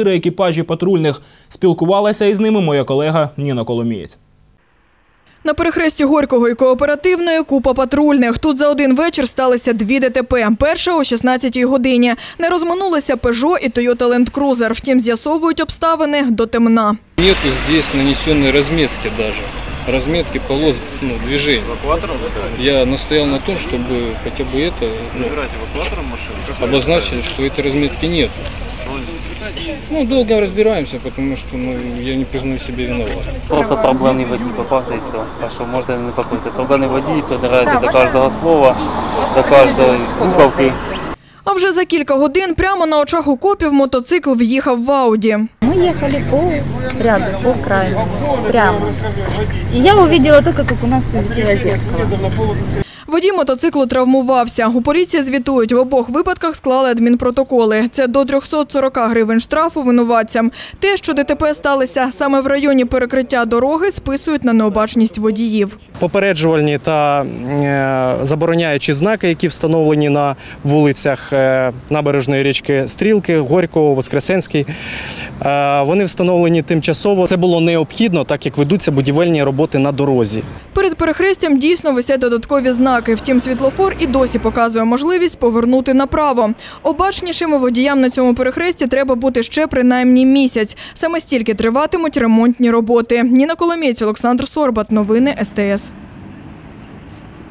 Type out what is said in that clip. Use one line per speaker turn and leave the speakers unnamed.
екіпажі патрульних. Спілкувалася із ними моя колега Ніна Коломієць.
На перехресті Горького і кооперативної купа патрульних. Тут за один вечір сталося дві ДТП. Перша о 16-й годині. Не розминулися Peugeot і Toyota Land Cruiser. Втім, з'ясовують обставини до темна.
Нету здесь нанесенной разметки даже. Разметки полос ну, движения. Я настоял на том, чтобы хотя бы это ну, обозначили, что этой разметки нет. Ну, долго разбираемся, потому что ну, я не признаю себя виноватым.
Просто проблемний водій попався і все. Так що можна не попасти. Проблемний водій придирається до кожного слова, до кожної буковки.
А вже за кілька годин прямо на очах у копів мотоцикл в'їхав в Ауді.
Мы ехали по ряду, по краю, прямо. И я увидела только, как у нас улетело зеркало.
Водій мотоциклу травмувався. У поліції звітують, в обох випадках склали адмінпротоколи. Це до 340 гривень штрафу винуватцям. Те, що ДТП сталося саме в районі перекриття дороги, списують на необачність водіїв.
попереджувальні та е, забороняючі знаки, які встановлені на вулицях е, набережної річки Стрілки, Горького, Воскресенський. Е, Вони встановлені тимчасово. Це було необхідно, так як ведуться будівельні роботи на дорозі.
Перед перехрестям дійсно висять додаткові знаки. Втім, світлофор і досі показує можливість повернути направо. Обачнішими водіям на цьому перехресті треба бути ще принаймні місяць. Саме стільки триватимуть ремонтні роботи. Ніна Коломієць, Олександр Сорбат. Новини СТС.